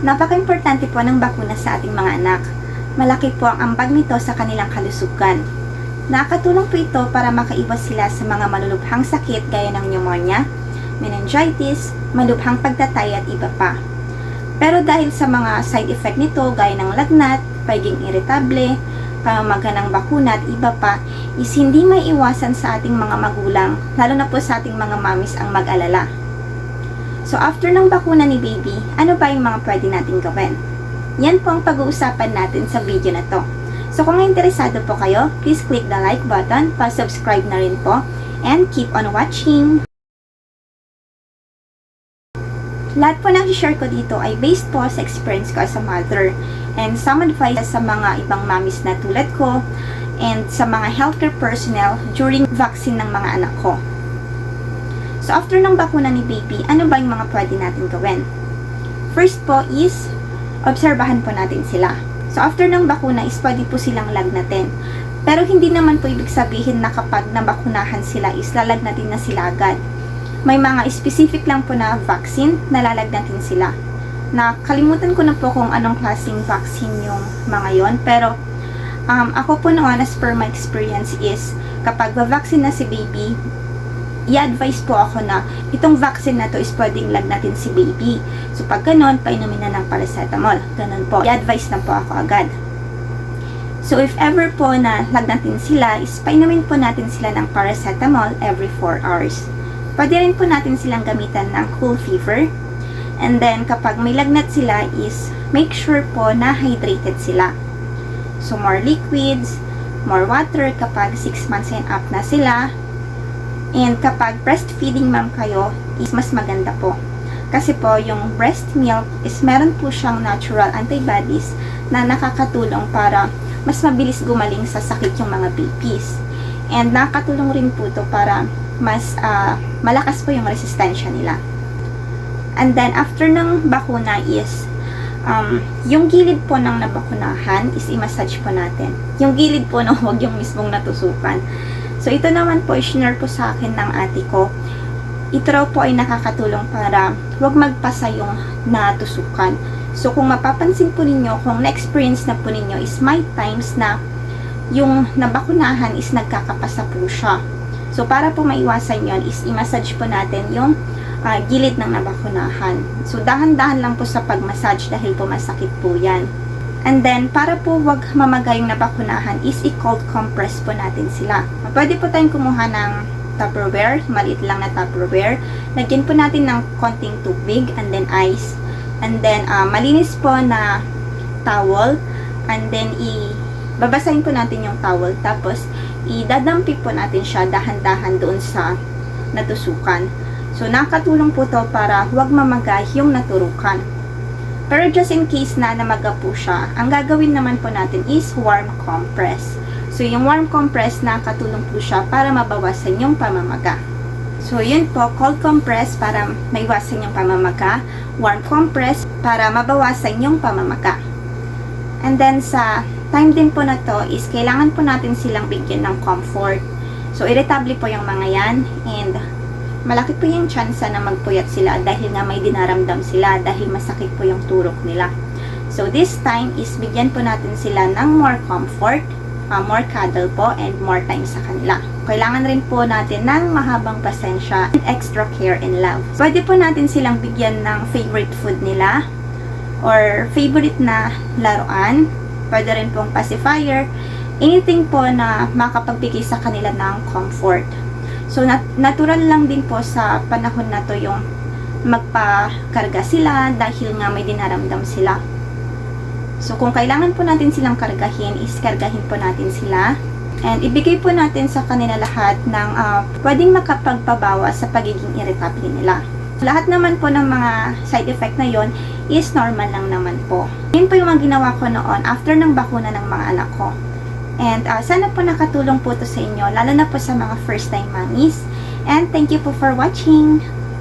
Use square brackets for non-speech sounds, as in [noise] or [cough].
Napaka-importante po ng bakuna sa ating mga anak. Malaki po ang ambag nito sa kanilang kalusugan. Nakatulong po ito para makaiwas sila sa mga malulubhang sakit gaya ng pneumonia, meningitis, malubhang pagtatay at iba pa. Pero dahil sa mga side effect nito gaya ng lagnat, pagiging irritable, pamamaga ng bakuna at iba pa, is hindi may iwasan sa ating mga magulang, lalo na po sa ating mga mamis ang mag-alala. So after ng bakuna ni baby, ano ba yung mga pwede natin gawin? Yan po ang pag-uusapan natin sa video na to. So kung interesado po kayo, please click the like button, pa-subscribe na rin po, and keep on watching! Lahat po ng share ko dito ay based po sa experience ko as a mother and some advice sa mga ibang mamis na tulad ko and sa mga healthcare personnel during vaccine ng mga anak ko. So after ng bakuna ni baby, ano ba yung mga pwede natin gawin? First po is, obserbahan po natin sila. So after ng bakuna is pwede po silang lagnatin. Pero hindi naman po ibig sabihin na kapag nabakunahan sila is lalagnatin na sila agad. May mga specific lang po na vaccine na lalagnatin sila. Nakalimutan ko na po kung anong klaseng vaccine yung mga yon pero um, ako po noon as per my experience is kapag va-vaccine na si baby i-advise po ako na itong vaccine na to is pwedeng lagnatin si baby. So pag ganun, painumin na ng paracetamol. Ganun po. I-advise na po ako agad. So if ever po na lagnatin sila, is painumin po natin sila ng paracetamol every 4 hours. Pwede rin po natin silang gamitan ng cool fever. And then kapag may lagnat sila is make sure po na hydrated sila. So more liquids, more water kapag 6 months and up na sila, And kapag breastfeeding ma'am kayo, is mas maganda po. Kasi po, yung breast milk is meron po siyang natural antibodies na nakakatulong para mas mabilis gumaling sa sakit yung mga babies. And nakakatulong rin po to para mas ah, malakas po yung resistensya nila. And then, after ng bakuna is, um, yung gilid po ng nabakunahan is i-massage po natin. Yung gilid po, no, [laughs] huwag yung mismong natusukan. So, ito naman po, i-share po sa akin ng ate ko. Ito raw po ay nakakatulong para huwag magpasa yung natusukan. So, kung mapapansin po ninyo, kung na-experience na po ninyo is may times na yung nabakunahan is nagkakapasa po siya. So, para po maiwasan yon is i-massage po natin yung ah, gilid ng nabakunahan. So, dahan-dahan lang po sa pag-massage dahil po masakit po yan. And then, para po wag mamaga yung nabakunahan is i-cold compress po natin sila. Pwede po tayong kumuha ng Tupperware, maliit lang na Tupperware. Lagyan po natin ng konting tubig and then ice. And then, ah, malinis po na towel. And then, i babasahin po natin yung towel. Tapos, idadampi po natin siya dahan-dahan doon sa natusukan. So, nakatulong po to para huwag mamagay yung naturukan. Pero just in case na namaga po siya, ang gagawin naman po natin is warm compress. So, yung warm compress, nakatulong po siya para mabawasan yung pamamaga. So, yun po, cold compress para maiwasan yung pamamaga, warm compress para mabawasan yung pamamaga. And then, sa time din po na to is kailangan po natin silang bigyan ng comfort. So, irritable po yung mga yan and malaki po yung chance na magpuyat sila dahil nga may dinaramdam sila dahil masakit po yung turok nila. So, this time is bigyan po natin sila ng more comfort, uh, more cuddle po, and more time sa kanila. Kailangan rin po natin ng mahabang pasensya and extra care and love. Pwede po natin silang bigyan ng favorite food nila or favorite na laruan. Pwede rin pong pacifier. Anything po na makapagbigay sa kanila ng comfort. So, nat- natural lang din po sa panahon na to yung magpakarga sila dahil nga may dinaramdam sila. So, kung kailangan po natin silang kargahin, is kargahin po natin sila. And ibigay po natin sa kanila lahat ng ah, pwedeng makapagpabawas sa pagiging irritable nila. Lahat naman po ng mga side effect na yon is normal lang naman po. Yun po yung mga ginawa ko noon after ng bakuna ng mga anak ko. And ah, sana po nakatulong po to sa inyo, lalo na po sa mga first time mommies. And thank you po for watching.